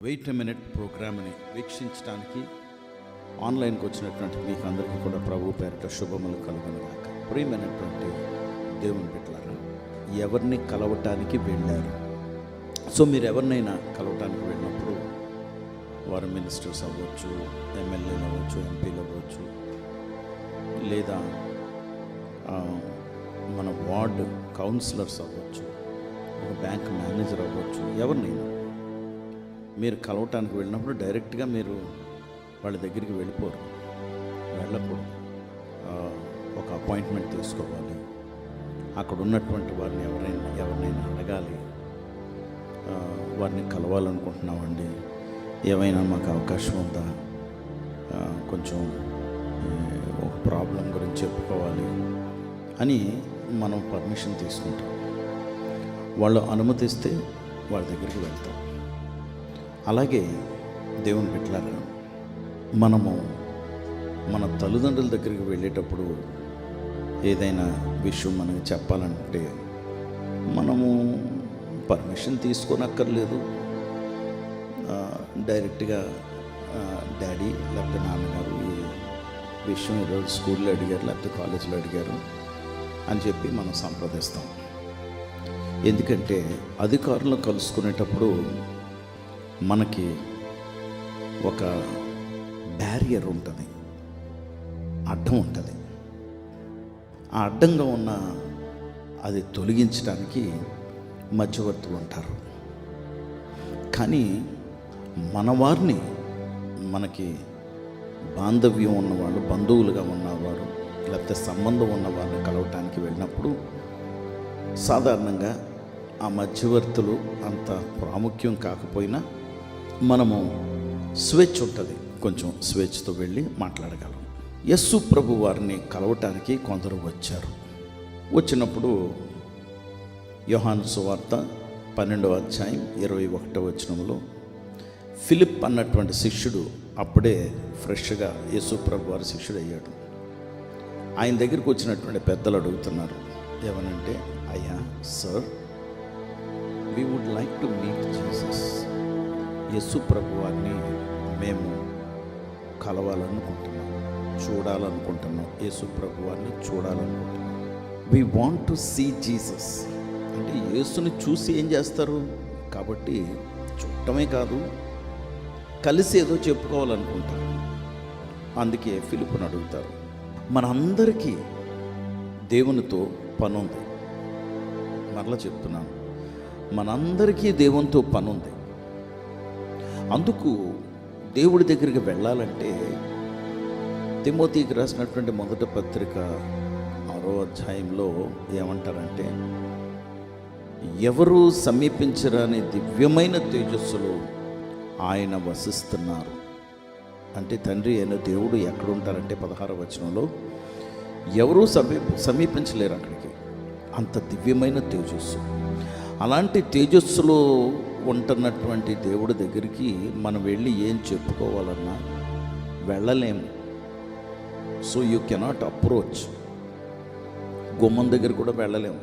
Wait minute ప్రోగ్రామ్ని వీక్షించడానికి ఆన్లైన్కి వచ్చినటువంటి మీకు అందరికీ కూడా ప్రభు పేరిట శుభములు కలుగునుగాక ప్రియమైనటువంటి దేవుని బిడ్డలారా ఎవరిని కలవటానికి వెళ్ళారు? సో మీరు ఎవరినైనా కలవటానికి వెళ్ళినప్పుడు వారు మినిస్టర్స్ అవ్వచ్చు ఎమ్మెల్యేలు అవ్వచ్చు ఎంపీలు అవ్వచ్చు లేదా మన వార్డు కౌన్సిలర్స్ అవ్వచ్చు ఒక బ్యాంక్ మేనేజర్ అవ్వచ్చు ఎవరినైనా మీరు కలవటానికి వెళ్ళినప్పుడు డైరెక్ట్గా మీరు వాళ్ళ దగ్గరికి వెళ్ళిపోరు. వెళ్ళకూడదు. ఒక అపాయింట్మెంట్ తీసుకోవాలి. అక్కడ ఉన్నటువంటి వారిని ఎవరైనా ఎవరినైనా అడగాలి. వారిని కలవాలనుకుంటున్నామండి. ఏమైనా మాకు అవకాశం ఉందా? కొంచెం ఒక ప్రాబ్లం గురించి చెప్పుకోవాలి అని మనం పర్మిషన్ తీసుకుంటాం. వాళ్ళు అనుమతిస్తే వాళ్ళ దగ్గరికి వెళ్తాం. అలాగే దేవుని బిడ్డలారా మనము మన తల్లిదండ్రుల దగ్గరికి వెళ్ళేటప్పుడు ఏదైనా విషయం మనకి చెప్పాలంటే మనము పర్మిషన్ తీసుకోనక్కర్లేదు. డైరెక్ట్గా డాడీ లేకపోతే నాన్నగారు ఈ విషయం ఈరోజు స్కూల్లో అడిగారు లేకపోతే కాలేజీలో అడిగారు అని చెప్పి మనం సంప్రదిస్తాం. ఎందుకంటే అధికారులను కలుసుకునేటప్పుడు మనకి ఒక బ్యారియర్ ఉంటుంది. అడ్డం ఉంటుంది. ఆ అడ్డంగా ఉన్న అది తొలగించడానికి మధ్యవర్తులు ఉంటారు. కానీ మన వారిని మనకి బాంధవ్యం ఉన్నవాళ్ళు బంధువులుగా ఉన్నవారు లేకపోతే సంబంధం ఉన్న కలవటానికి వెళ్ళినప్పుడు సాధారణంగా ఆ మధ్యవర్తులు అంత ప్రాముఖ్యం కాకపోయినా మనము స్వేచ్ఛ ఉంటుంది. కొంచెం స్వేచ్ఛతో వెళ్ళి మాట్లాడగలం. యస్సు ప్రభు వారిని కలవటానికి కొందరు వచ్చారు. వచ్చినప్పుడు యోహాను సువార్త పన్నెండవ అధ్యాయం ఇరవై ఒకటో వచనంలో ఫిలిప్ అన్నటువంటి శిష్యుడు అప్పుడే ఫ్రెష్గా యేసు ప్రభు వారి శిష్యుడు అయ్యాడు ఆయన దగ్గరికి వచ్చినటువంటి పెద్దలు అడుగుతున్నారు ఏమనంటే అయ్యా sir we would like to meet Jesus Yesu ప్రభు వారిని మేము కలవాలనుకుంటున్నాం చూడాలనుకుంటున్నాం. యేసు ప్రభు వారిని చూడాలనుకుంటున్నాం. We want to see Jesus అంటే యేసుని చూసి ఏం చేస్తారు? కాబట్టి చూడటమే కాదు కలిసి ఏదో చెప్పుకోవాలనుకుంటారు అందుకే ఫిలిపుని అడుగుతారు మనందరికీ దేవునితో పనుంది. ఉంది మరలా చెప్తున్నాను మనందరికీ దేవునితో పనుంది. అందుకు దేవుడి దగ్గరికి వెళ్ళాలంటే తిమోతికి రాసినటువంటి మొదటి పత్రిక ఆరో అధ్యాయంలో ఏమంటారంటే ఎవరు సమీపించరాని దివ్యమైన తేజస్సులో ఆయన వసిస్తున్నారు. అంటే తండ్రి అయిన దేవుడు ఎక్కడుంటారంటే పదహార వచనంలో ఎవరూ సమీ సమీపించలేరు అక్కడికి. అంత దివ్యమైన తేజస్సు. అలాంటి తేజస్సులో ఉంటున్నటువంటి దేవుడి దగ్గరికి మనం వెళ్ళి ఏం చెప్పుకోవాలన్నా వెళ్ళలేము. సో యూ కెనాట్ అప్రోచ్ గుమ్మం దగ్గర కూడా వెళ్ళలేము.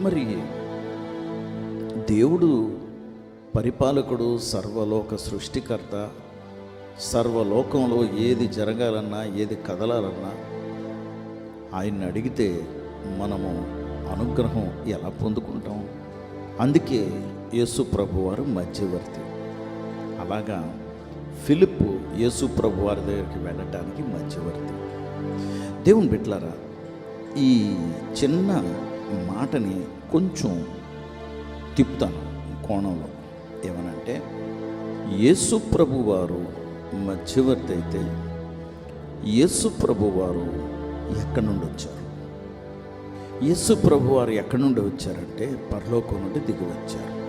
మరి దేవుడు పరిపాలకుడు సర్వలోక సృష్టికర్త సర్వలోకంలో ఏది జరగాలన్నా ఏది కదలాలన్నా ఆయన్ని అడిగితే మనము అనుగ్రహం ఎలా పొందుకుంటాం? అందుకే యేసు ప్రభు వారు మధ్యవర్తి. అలాగా ఫిలిప్ యేసు ప్రభు వారి దగ్గరికి వెళ్ళటానికి మధ్యవర్తి. దేవుని బిట్లారా ఈ చిన్న మాటని కొంచెం తిప్పుతాను కోణంలో. ఏమనంటే యేసు ప్రభు వారు మధ్యవర్తి అయితే యేసు ప్రభు వారు ఎక్కడి నుండి వచ్చారు? యేసు ప్రభు వారు ఎక్కడి నుండి వచ్చారంటే పరలోకం నుండి దిగి వచ్చారు.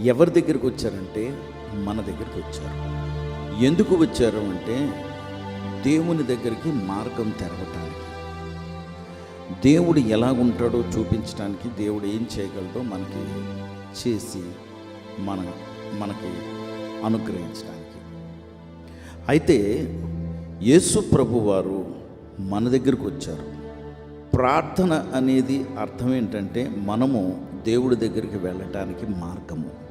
ఎవరి దగ్గరికి వచ్చారంటే మన దగ్గరికి వచ్చారు. ఎందుకు వచ్చారు అంటే దేవుని దగ్గరికి మార్గం తెరవటానికి. దేవుడు ఎలా ఉంటాడో చూపించడానికి దేవుడు ఏం చేయగలడో మనకి చేసి మన మనకి అనుగ్రహించడానికి అయితే యేసు ప్రభు వారు మన దగ్గరికి వచ్చారు. ప్రార్థన అనేది అర్థం ఏంటంటే మనము దేవుడి దగ్గరికి వెళ్ళటానికి మార్గము.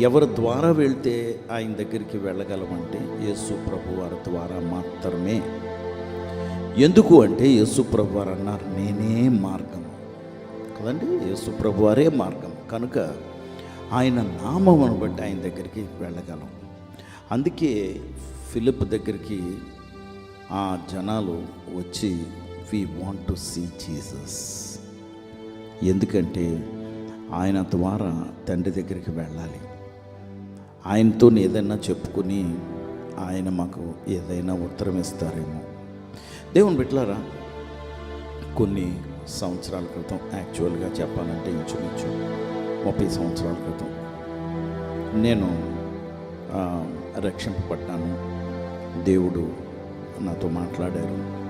ఎవరి ద్వారా వెళ్తే ఆయన దగ్గరికి వెళ్ళగలమంటే యేసు ప్రభు వారి ద్వారా మాత్రమే. ఎందుకు అంటే యేసు ప్రభు వారు అన్నారు నేనే మార్గం కదండి? యేసు ప్రభు వారే మార్గం కనుక ఆయన నామమును బట్టి ఆయన దగ్గరికి వెళ్ళగలం. అందుకే ఫిలిప్ దగ్గరికి ఆ జనాలు వచ్చి we want to see Jesus ఎందుకంటే ఆయన ద్వారా తండ్రి దగ్గరికి వెళ్ళాలి. ఆయనతో ఏదైనా చెప్పుకుని ఆయన మాకు ఏదైనా ఉత్తరం ఇస్తారేమో. దేవుని బిట్లారా కొన్ని సంవత్సరాల క్రితం యాక్చువల్గా చెప్పాలంటే ఇంచుమించు ముప్పై సంవత్సరాల క్రితం నేను రక్షింపబడ్డాను. దేవుడు నాతో మాట్లాడారు.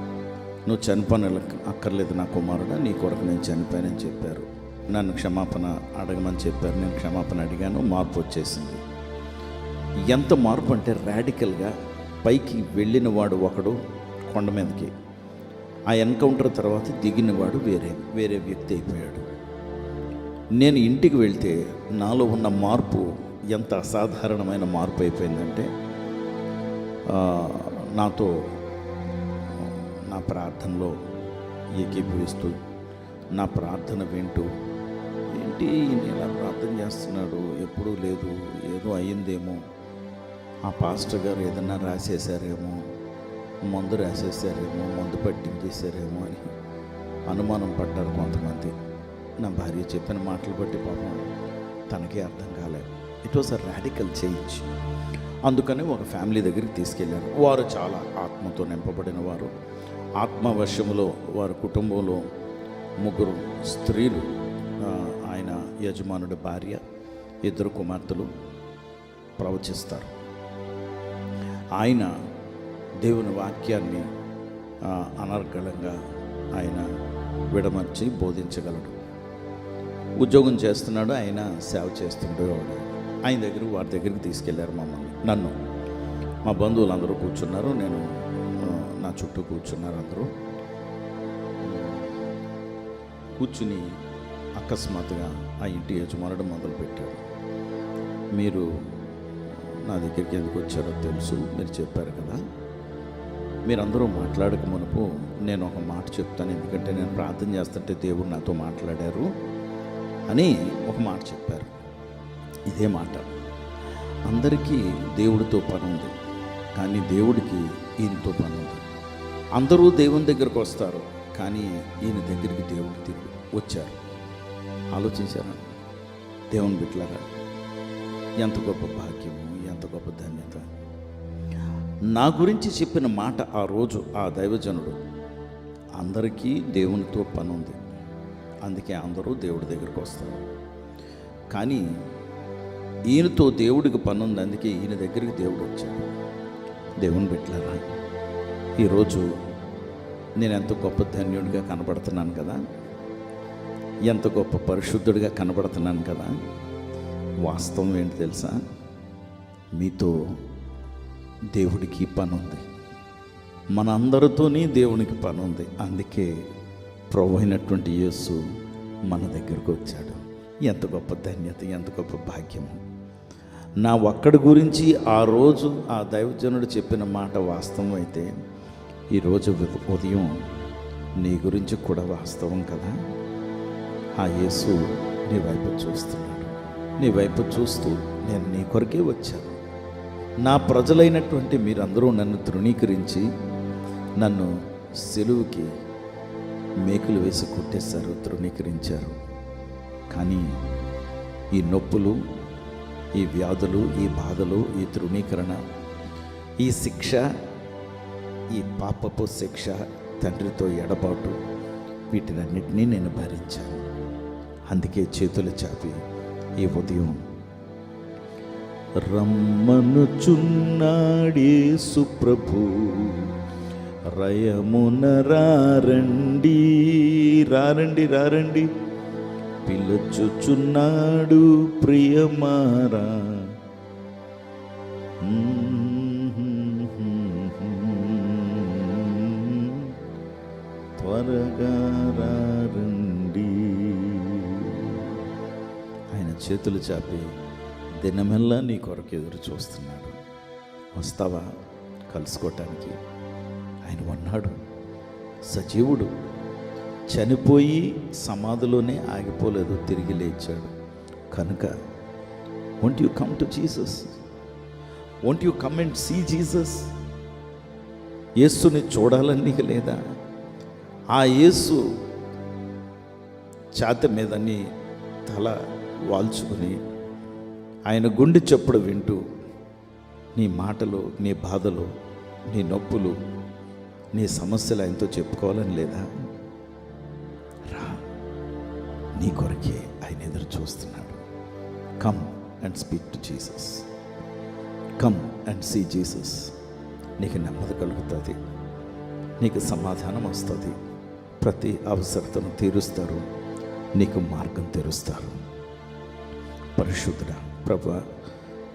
నువ్వు చనిపోయిన అక్కర్లేదు నా కుమారుడు నీ కొరకు నేను చనిపోయానని చెప్పారు. నన్ను క్షమాపణ అడగమని చెప్పారు. నేను క్షమాపణ అడిగాను మార్పు వచ్చేసింది. ఎంత మార్పు అంటే రాడికల్గా పైకి వెళ్ళిన వాడు ఒకడు కొండ మీదకి. ఆ ఎన్కౌంటర్ తర్వాత దిగినవాడు వేరే వేరే వ్యక్తి అయిపోయాడు. నేను ఇంటికి వెళ్తే నాలో ఉన్న మార్పు ఎంత అసాధారణమైన మార్పు అయిపోయిందంటే నాతో నా ప్రార్థనలో ఏకీభవిస్తూ నా ప్రార్థన వింటూ ఏంటి నేను ప్రార్థన చేస్తున్నాడు? ఎప్పుడూ లేదు ఏదో అయ్యిందేమో? ఆ పాస్టర్ గారు ఏదన్నా రాసేసారేమో మందు రాసేసారేమో మందు పట్టించేసారేమో అని అనుమానం పడ్డారు కొంతమంది. నా భార్య చెప్పిన మాటలు బట్టి పాపం తనకే అర్థం కాలేదు. It was a radical change అందుకని ఒక ఫ్యామిలీ దగ్గరికి తీసుకెళ్ళారు. వారు చాలా ఆత్మతో నింపబడిన వారు. ఆత్మవశములో వారి కుటుంబంలో ముగ్గురు స్త్రీలు ఆయన యజమానుడి భార్య ఇద్దరు కుమార్తెలు ప్రవచిస్తారు. ఆయన దేవుని వాక్యాన్ని అనర్గళంగా ఆయన విడమర్చి బోధించగలడు. ఉద్యోగం చేస్తున్నాడు ఆయన సేవ చేస్తుండేవాడు ఆయన దగ్గర వారి దగ్గరికి తీసుకెళ్ళారు మమ్మల్ని. నన్ను. మా బంధువులు అందరూ కూర్చున్నారు నేను నా చుట్టూ కూర్చున్నారు అందరూ. కూర్చుని అకస్మాత్తుగా ఆ ఇంటి యజమానుడు మొదలుపెట్టాడు. మీరు నా దగ్గరికి ఎందుకు వచ్చారో తెలుసు మీరు చెప్పారు కదా. మీరందరూ మాట్లాడక మునుపు నేను ఒక మాట చెప్తాను ఎందుకంటే నేను ప్రార్థన చేస్తుంటే దేవుడు నాతో మాట్లాడారు అని ఒక మాట చెప్పారు. ఇదే మాట. అందరికీ దేవుడితో పని ఉంది కానీ దేవుడికి ఈయనతో పని ఉంది. అందరూ దేవుని దగ్గరకు వస్తారు కానీ ఈయన దగ్గరికి దేవుడు తిరిగి వచ్చారు. ఆలోచించారా? దేవుని బిట్లారా ఎంత గొప్ప భాగ్యము ఎంత గొప్ప ధన్యత. నా గురించి చెప్పిన మాట ఆ రోజు ఆ దైవజనుడు అందరికీ దేవునితో పని ఉంది అందుకే అందరూ దేవుడి దగ్గరికి వస్తారు. కానీ ఈయనతో దేవుడికి పని ఉంది అందుకే ఈయన దగ్గరికి దేవుడు వచ్చాడు. దేవుని పెట్టలేరా ఈరోజు నేను ఎంత గొప్ప ధన్యుడిగా కనబడుతున్నాను కదా? ఎంత గొప్ప పరిశుద్ధుడిగా కనబడుతున్నాను కదా? వాస్తవం ఏంటి తెలుసా? మీతో దేవుడికి పని ఉంది మన దేవునికి పని ఉంది అందుకే ప్రభు అయినటువంటి యేసు మన దగ్గరకు వచ్చాడు. ఎంత గొప్ప ధన్యత ఎంత గొప్ప భాగ్యము నా ఒక్కడి గురించి ఆ రోజు ఆ దైవజనుడు చెప్పిన మాట వాస్తవం అయితే ఈరోజు ఉదయం నీ గురించి కూడా వాస్తవం కదా? ఆ యేసు నీ వైపు చూస్తున్నాడు. నీ వైపు చూస్తూ నేను నీ కొరకే వచ్చాను. నా ప్రజలైనటువంటి మీరందరూ నన్ను తృణీకరించి నన్ను సెలువుకి మేకులు వేసి కొట్టేశారు తృణీకరించారు. కానీ ఈ నొప్పులు ఈ వ్యాధులు ఈ బాధలు ఈ తృణీకరణ ఈ శిక్ష ఈ పాపపు శిక్ష తండ్రితో ఎడబాటు వీటినన్నింటినీ నేను భరించాను. అందుకే చేతులు చాపి ఈ ఉదయం రమ్మనుచున్నాడే సుప్రభు రయమున రారండి రారండి రారండి. పిలచుచున్నాడు ప్రియమారా. త్వరగా రారండి. ఆయన చేతులు చాపి దినమెల్లా నీ కొరకు ఎదురు చూస్తున్నాడు. వస్తావా? కలుసుకోవటానికి ఆయన ఉన్నాడు. సజీవుడు. చనిపోయి సమాధిలోనే ఆగిపోలేదు తిరిగి లేచాడు. కనుక won't you come to Jesus won't you come and see Jesus యేసుని చూడాలని నీకు లేదా? ఆ యేసు ఛాతి మీద నీ తల వాల్చుకుని ఆయన గుండె చప్పుడు వింటూ నీ మాటలు నీ బాధలు నీ నొప్పులు నీ సమస్యలు ఆయనతో చెప్పుకోవాలని లేదా? రా నీ కొరకే ఆయన ఎదురు చూస్తున్నాడు. Come and speak to Jesus come and see Jesus నీకు నెమ్మది కలుగుతుంది. నీకు సమాధానం వస్తుంది. ప్రతి అవసరతను తీరుస్తారు. నీకు మార్గం తెరుస్తారు. పరిశుద్ధుడా ప్రభు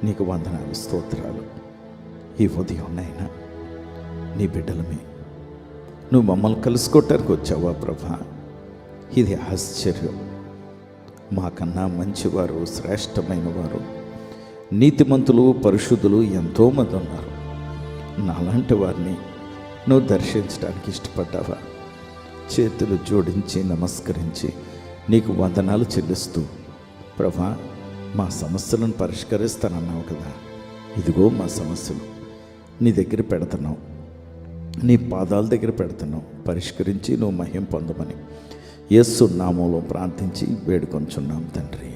నీకు వందనాలు స్తోత్రాలు. ఈ ఉదయం నాయన నీ బిడ్డలమే. నువ్వు మమ్మల్ని కలుసుకోవటానికి వచ్చావా ప్రభా? ఇది ఆశ్చర్యం. మాకన్నా మంచివారు శ్రేష్టమైన వారు నీతిమంతులు పరిశుద్ధులు ఎంతోమంది ఉన్నారు. నాలాంటి వారిని నువ్వు దర్శించడానికి ఇష్టపడ్డావా? చేతులు జోడించి నమస్కరించి నీకు వందనాలు చెల్లిస్తూ ప్రభా మా సమస్యలను పరిష్కరిస్తానన్నావు కదా. ఇదిగో మా సమస్యలు. నీ దగ్గర పెడుతున్నావు. నీ పాదాల దగ్గర పెడుతున్నావు. పరిష్కరించి నువ్వు మహిం పొందమని యేసు నామంలో ప్రార్థించి వేడుకొంచున్నాం తండ్రి.